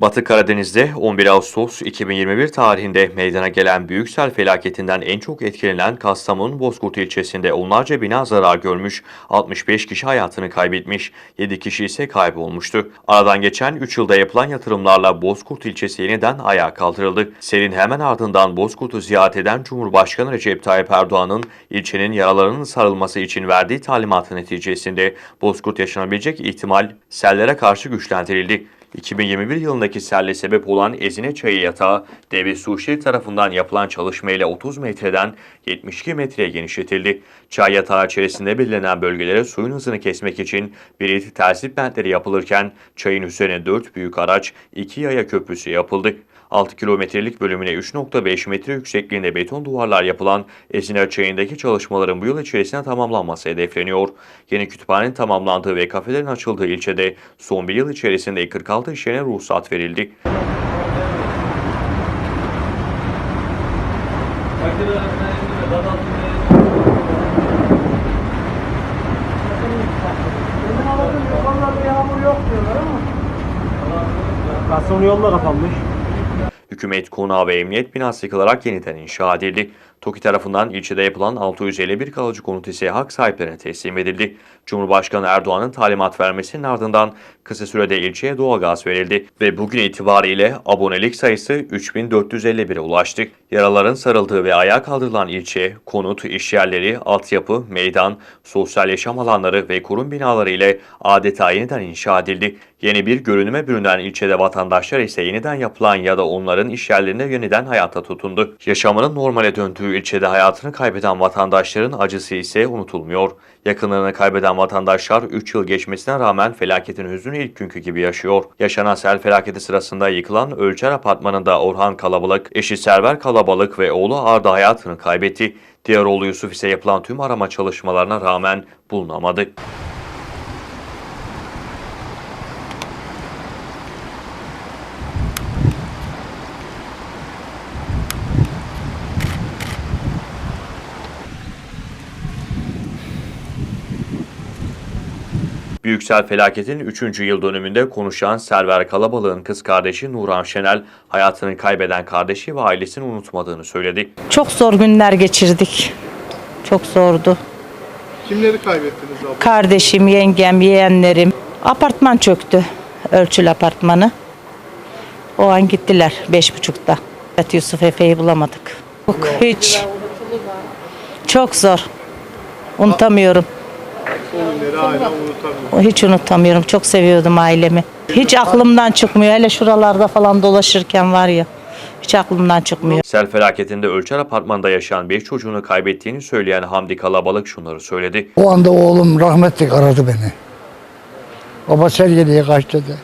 Batı Karadeniz'de 11 Ağustos 2021 tarihinde meydana gelen büyük sel felaketinden en çok etkilenen Kastamonu Bozkurt ilçesinde onlarca bina zarar görmüş, 65 kişi hayatını kaybetmiş, 7 kişi ise kaybolmuştu. Aradan geçen 3 yılda yapılan yatırımlarla Bozkurt ilçesi yeniden ayağa kaldırıldı. Selin hemen ardından Bozkurt'u ziyaret eden Cumhurbaşkanı Recep Tayyip Erdoğan'ın ilçenin yaralarının sarılması için verdiği talimatı neticesinde Bozkurt yaşanabilecek ihtimal sellere karşı güçlendirildi. 2021 yılındaki selle sebep olan Ezine Çayı yatağı, Devlet Su İşleri tarafından yapılan çalışmayla 30 metreden 72 metreye genişletildi. Çay yatağı içerisinde belirlenen bölgelere suyun hızını kesmek için bir tersip bentleri yapılırken çayın üzerine 4 büyük araç, 2 yaya köprüsü yapıldı. 6 kilometrelik bölümüne 3.5 metre yüksekliğinde beton duvarlar yapılan Ezine Çayı'ndaki çalışmaların bu yıl içerisinde tamamlanması hedefleniyor. Yeni kütüphanenin tamamlandığı ve kafelerin açıldığı ilçede son bir yıl içerisinde 46 iş yerine ruhsat verildi. Kastamonu yolu da kapanmış. Hükümet konağı ve emniyet binası yıkılarak yeniden inşa edildi. TOKİ tarafından ilçede yapılan 651 kalıcı konut ise hak sahiplerine teslim edildi. Cumhurbaşkanı Erdoğan'ın talimat vermesinin ardından kısa sürede ilçeye doğalgaz verildi ve bugün itibariyle abonelik sayısı 3451'e ulaştı. Yaraların sarıldığı ve ayağa kaldırılan ilçe, konut, işyerleri, altyapı, meydan, sosyal yaşam alanları ve kurum binaları ile adeta yeniden inşa edildi. Yeni bir görünüme bürünen ilçede vatandaşlar ise yeniden yapılan ya da onların işyerlerine yeniden hayata tutundu. Yaşamının normale döndüğü ilçede hayatını kaybeden vatandaşların acısı ise unutulmuyor. Yakınlarını kaybeden vatandaşlar 3 yıl geçmesine rağmen felaketin hüznünü ilk günkü gibi yaşıyor. Yaşanan sel felaketi sırasında yıkılan Ölçer Apartmanı'nda Orhan Kalabalık, eşi Server Kalabalık ve oğlu Arda hayatını kaybetti. Diğer oğlu Yusuf ise yapılan tüm arama çalışmalarına rağmen bulunamadı. Büyüksel felaketin 3. yıl dönümünde konuşan Server Kalabalık'ın kız kardeşi Nuran Şenel, hayatını kaybeden kardeşi ve ailesini unutmadığını söyledi. Çok zor günler geçirdik. Çok zordu. Kimleri kaybettiniz abla? Kardeşim, yengem, yeğenlerim. Apartman çöktü. Ölçül apartmanı. O an gittiler beş buçukta. Evet, Yusuf Efe'yi bulamadık. Yok, hiç. Çok zor. Unutamıyorum. Günleri hala unutamıyorum. O Hiç unutamıyorum. Çok seviyordum ailemi. Hiç aklımdan çıkmıyor. Hele şuralarda falan dolaşırken var ya. Hiç aklımdan çıkmıyor. Sel felaketinde Ölçer Apartmanı'nda yaşayan bir çocuğunu kaybettiğini söyleyen Hamdi Kalabalık şunları söyledi. O anda oğlum rahmetli aradı beni. Baba Sergeli'ye kaç dedi.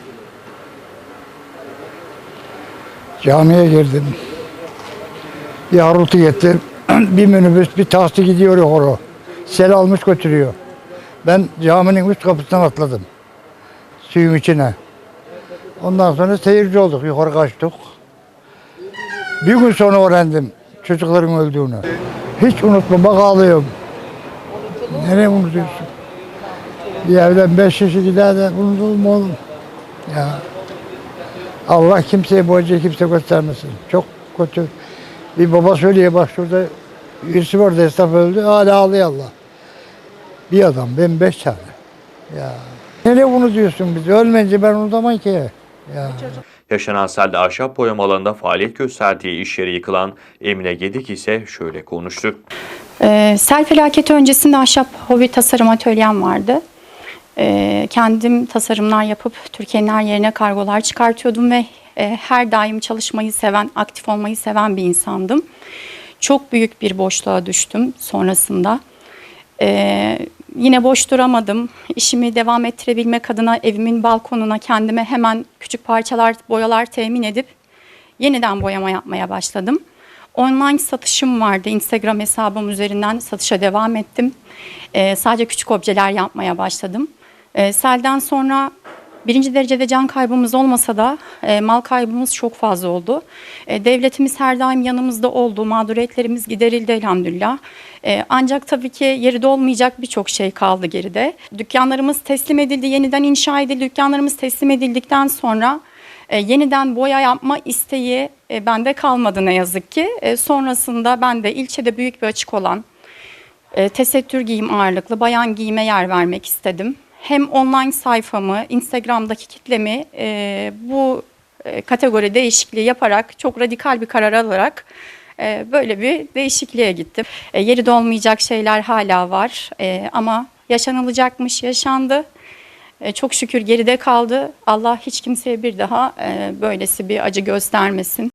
Camiye girdim. Bir harultu getir. bir minibüs bir taksi gidiyor yukarı. Sel almış götürüyor. Ben caminin üst kapısından atladım. Suyun içine. Ondan sonra seyirci olduk. Yukarı kaçtık. Bir gün sonra öğrendim çocukların öldüğünü. Hiç unutma bak ağlıyorum. Nereye unutuyorsun? Bir evden beş kişi gider de unutulur mu oğlum? Ya. Allah kimseye acıyı kimse göstermesin. Çok kötü. Bir baba söylüyor bak şurada birisi vardı esnaf öldü. Hala ağlıyor Allah. Bir adam ben beş tane. Ya. Nereye unutuyorsun bizi? Ölmeyince ben unutamam ki. Ya. Yaşanan selde ahşap boyama alanında faaliyet gösterdiği iş yeri yıkılan Emine Gedik ise şöyle konuştu. Ee, sel felaketi öncesinde ahşap hobi tasarım atölyem vardı. Ee, kendim tasarımlar yapıp Türkiye'nin her yerine kargolar çıkartıyordum ve e, her daim çalışmayı seven, aktif olmayı seven bir insandım. Çok büyük bir boşluğa düştüm sonrasında. Ee, yine boş duramadım. İşimi devam ettirebilmek adına evimin balkonuna kendime hemen küçük parçalar, boyalar temin edip yeniden boyama yapmaya başladım. Online satışım vardı. Instagram hesabım üzerinden satışa devam ettim. Ee, sadece küçük objeler yapmaya başladım. Ee, selden sonra Birinci derecede can kaybımız olmasa da e, mal kaybımız çok fazla oldu. E, devletimiz her daim yanımızda oldu. Mağduriyetlerimiz giderildi elhamdülillah. E, ancak tabii ki yeri olmayacak birçok şey kaldı geride. Dükkanlarımız teslim edildi, yeniden inşa edildi. Dükkanlarımız teslim edildikten sonra e, yeniden boya yapma isteği e, bende kalmadı ne yazık ki. E, sonrasında ben de ilçede büyük bir açık olan e, tesettür giyim ağırlıklı bayan giyime yer vermek istedim. Hem online sayfamı, Instagram'daki kitlemi e, bu e, kategori değişikliği yaparak çok radikal bir karar alarak e, böyle bir değişikliğe gittim. E, yeri dolmayacak şeyler hala var E, ama yaşanılacakmış yaşandı. E, çok şükür geride kaldı. Allah hiç kimseye bir daha e, böylesi bir acı göstermesin.